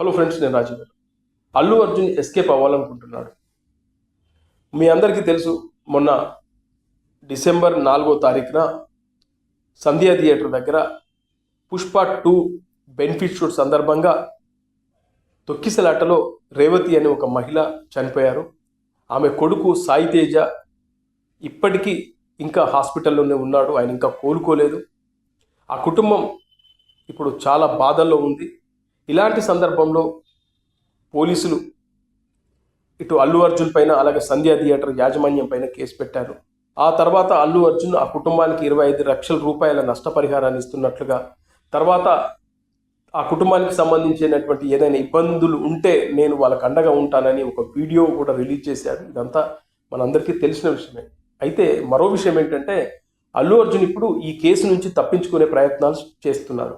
Hello friends నేను Raju garu Allu Arjun escape అవ్వాలనుకుంటున్నాడు. మీ అందరికీ తెలుసు మొన్న డిసెంబర్ నాలుగో తారీఖున సంధ్యా థియేటర్ దగ్గర పుష్ప టూ బెనిఫిట్ షూట్ సందర్భంగా తొక్కిసలాటలో రేవతి అనే ఒక మహిళ చనిపోయారు. ఆమె కొడుకు సాయి తేజ ఇప్పటికీ ఇంకా హాస్పిటల్లోనే ఉన్నాడు. ఆయన ఇంకా కోలుకోలేదు. ఆ కుటుంబం ఇప్పుడు చాలా బాధల్లో ఉంది. ఇలాంటి సందర్భంలో పోలీసులు ఇటు అల్లు అర్జున్ పైన అలాగే సంధ్యా థియేటర్ యాజమాన్యం పైన కేసు పెట్టారు. ఆ తర్వాత అల్లు అర్జున్ ఆ కుటుంబానికి ఇరవై ఐదు లక్షల రూపాయల నష్టపరిహారాన్ని ఇస్తున్నట్లుగా తర్వాత ఆ కుటుంబానికి సంబంధించినటువంటి ఏదైనా ఇబ్బందులు ఉంటే నేను వాళ్ళకు అండగా ఉంటానని ఒక వీడియో కూడా రిలీజ్ చేశారు. ఇదంతా మనందరికీ తెలిసిన విషయమే. అయితే మరో విషయం ఏంటంటే అల్లు అర్జున్ ఇప్పుడు ఈ కేసు నుంచి తప్పించుకునే ప్రయత్నాలు చేస్తున్నారు.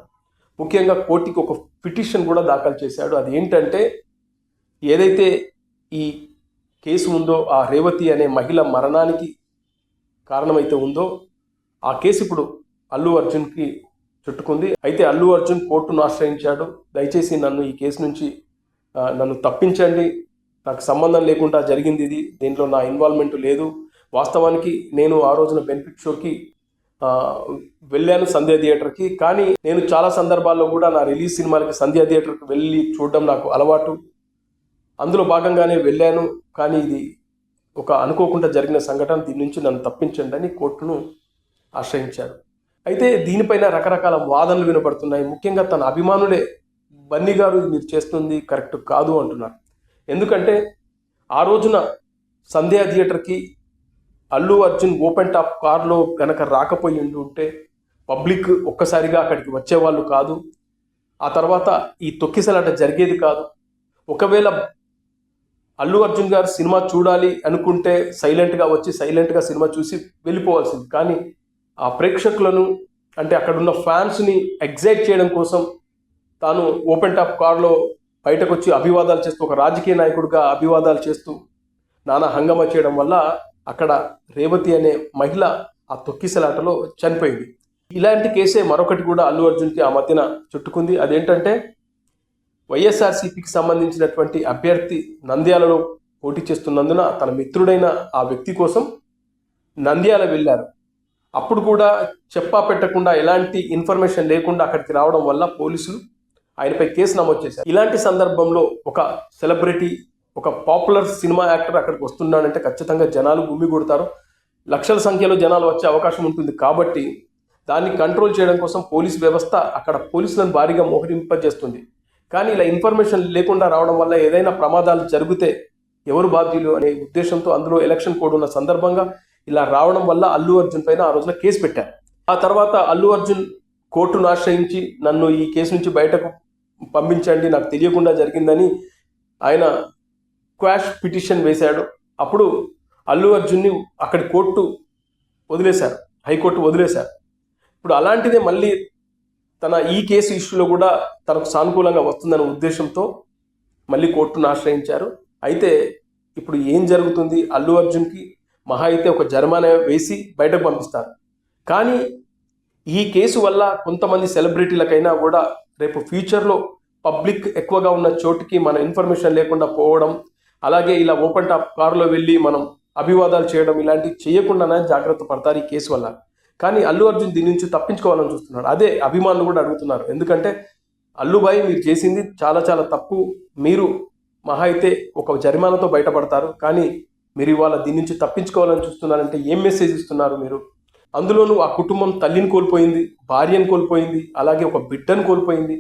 ముఖ్యంగా కోర్టుకి ఒక పిటిషన్ కూడా దాఖలు చేశాడు. అది ఏంటంటే ఏదైతే ఈ కేసు ఉందో ఆ రేవతి అనే మహిళ మరణానికి కారణమైతే ఉందో ఆ కేసు ఇప్పుడు అల్లు అర్జున్కి చుట్టుకుంది. అయితే అల్లు అర్జున్ కోర్టును ఆశ్రయించాడు. దయచేసి నన్ను ఈ కేసు నుంచి నన్ను తప్పించండి. నాకు సంబంధం లేకుండా జరిగింది ఇది. దీంట్లో నా ఇన్వాల్వ్మెంట్ లేదు. వాస్తవానికి నేను ఆ రోజున బెనిఫిట్ షోకి వెళ్ళాను సంధ్యా థియేటర్కి. కానీ నేను చాలా సందర్భాల్లో కూడా నా రిలీజ్ సినిమాలకి సంధ్యా థియేటర్కి వెళ్ళి చూడడం నాకు అలవాటు. అందులో భాగంగానే వెళ్ళాను. కానీ ఇది ఒక అనుకోకుండా జరిగిన సంఘటన. దీని నుంచి నన్ను తప్పించండి అని కోర్టును ఆశ్రయించారు. అయితే దీనిపైన రకరకాల వాదనలు వినపడుతున్నాయి. ముఖ్యంగా తన అభిమానులే బన్నీ గారు మీరు చేస్తుంది కరెక్ట్ కాదు అంటున్నారు. ఎందుకంటే ఆ రోజున సంధ్యా థియేటర్కి అల్లు అర్జున్ ఓపెన్ టాప్ కార్లో కనుక రాకపోయి ఉంటే పబ్లిక్ ఒక్కసారిగా అక్కడికి వచ్చేవాళ్ళు కాదు. ఆ తర్వాత ఈ తొక్కిసలాట జరిగేది కాదు. ఒకవేళ అల్లు అర్జున్ గారు సినిమా చూడాలి అనుకుంటే సైలెంట్గా వచ్చి సైలెంట్గా సినిమా చూసి వెళ్ళిపోవాల్సింది. కానీ ఆ ప్రేక్షకులను అంటే అక్కడ ఉన్న ఫ్యాన్స్ని ఎగ్జైట్ చేయడం కోసం తాను ఓపెన్ టాప్ కార్లో బయటకు వచ్చి అభివాదాలు చేస్తూ ఒక రాజకీయ నాయకుడిగా అభివాదాలు చేస్తూ నానా హంగమా చేయడం వల్ల అక్కడ రేవతి అనే మహిళ ఆ తొక్కిసలాటలో చనిపోయింది. ఇలాంటి కేసే మరొకటి కూడా అల్లు అర్జున్కి ఆ మధ్యన చుట్టుకుంది. అదేంటంటే వైఎస్ఆర్సీపీకి సంబంధించినటువంటి అభ్యర్థి నంద్యాలలో పోటీ చేస్తున్నందున తన మిత్రుడైన ఆ వ్యక్తి కోసం నంద్యాల వెళ్ళారు. అప్పుడు కూడా చెప్పా పెట్టకుండా ఎలాంటి ఇన్ఫర్మేషన్ లేకుండా అక్కడికి రావడం వల్ల పోలీసులు ఆయనపై కేసు నమోదు చేశారు. ఇలాంటి సందర్భంలో ఒక సెలబ్రిటీ ఒక పాపులర్ సినిమా యాక్టర్ అక్కడికి వస్తున్నాడంటే ఖచ్చితంగా జనాలు గుమ్మి కొడతారు. లక్షల సంఖ్యలో జనాలు వచ్చే అవకాశం ఉంటుంది. కాబట్టి దాన్ని కంట్రోల్ చేయడం కోసం పోలీస్ వ్యవస్థ అక్కడ పోలీసులను భారీగా మోహరింపజేస్తుంది. కానీ ఇలా ఇన్ఫర్మేషన్ లేకుండా రావడం వల్ల ఏదైనా ప్రమాదాలు జరిగితే ఎవరు బాధ్యులు అనే ఉద్దేశంతో అందులో ఎలక్షన్ కోడ్ ఉన్న సందర్భంగా ఇలా రావడం వల్ల అల్లు అర్జున్ పైన ఆ రోజున కేసు పెట్టారు. ఆ తర్వాత అల్లు అర్జున్ కోర్టును ఆశ్రయించి నన్ను ఈ కేసు నుంచి బయటకు పంపించండి నాకు తెలియకుండా జరిగిందని ఆయన క్వాష్ పిటిషన్ వేశాడు. అప్పుడు అల్లు అర్జున్ని అక్కడి కోర్టు వదిలేశారు. హైకోర్టు వదిలేశారు. ఇప్పుడు అలాంటిదే మళ్ళీ తన ఈ కేసు ఇష్యూలో కూడా తనకు సానుకూలంగా వస్తుందనే ఉద్దేశంతో మళ్ళీ కోర్టును ఆశ్రయించారు. అయితే ఇప్పుడు ఏం జరుగుతుంది? అల్లు అర్జున్కి మహా అయితే ఒక జరిమానా వేసి బయటకు పంపిస్తారు. కానీ ఈ కేసు వల్ల కొంతమంది సెలబ్రిటీలకైనా కూడా రేపు ఫ్యూచర్లో పబ్లిక్ ఎక్కువగా ఉన్న చోటుకి మన ఇన్ఫర్మేషన్ లేకుండా పోవడం అలాగే ఇలా ఓపెన్ టాప్ కారులో వెళ్ళి మనం అభివాదాలు చేయడం ఇలాంటివి చేయకుండానే జాగ్రత్త పడతారు ఈ కేసు వల్ల. కానీ అల్లు అర్జున్ దీని నుంచి తప్పించుకోవాలని చూస్తున్నాడు అదే అభిమానులు కూడా అడుగుతున్నారు. ఎందుకంటే అల్లుబాయి మీరు చేసింది చాలా చాలా తప్పు. మీరు మహా అయితే ఒక జరిమానాతో బయటపడతారు. కానీ మీరు ఇవాళ దీని నుంచి తప్పించుకోవాలని చూస్తున్నారంటే ఏం మెసేజ్ ఇస్తున్నారు మీరు? అందులోనూ ఆ కుటుంబం తల్లిని కోల్పోయింది భార్యను కోల్పోయింది అలాగే ఒక బిడ్డను కోల్పోయింది.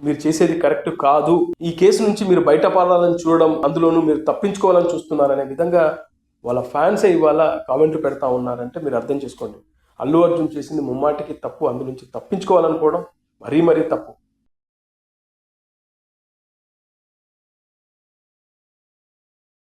మీరు చేసేది కరెక్ట్ కాదు. ఈ కేసు నుంచి మీరు బయటపడాలని చూడడం అందులోనూ మీరు తప్పించుకోవాలని చూస్తున్నారనే విధంగా వాళ్ళ ఫ్యాన్సే ఇవాళ కామెంట్లు పెడతా ఉన్నారంటే మీరు అర్థం చేసుకోండి. అల్లు అర్జున్ చేసింది ముమ్మాటికి తప్పు అందు నుంచి తప్పించుకోవాలనుకోవడం మరీ మరీ తప్పు.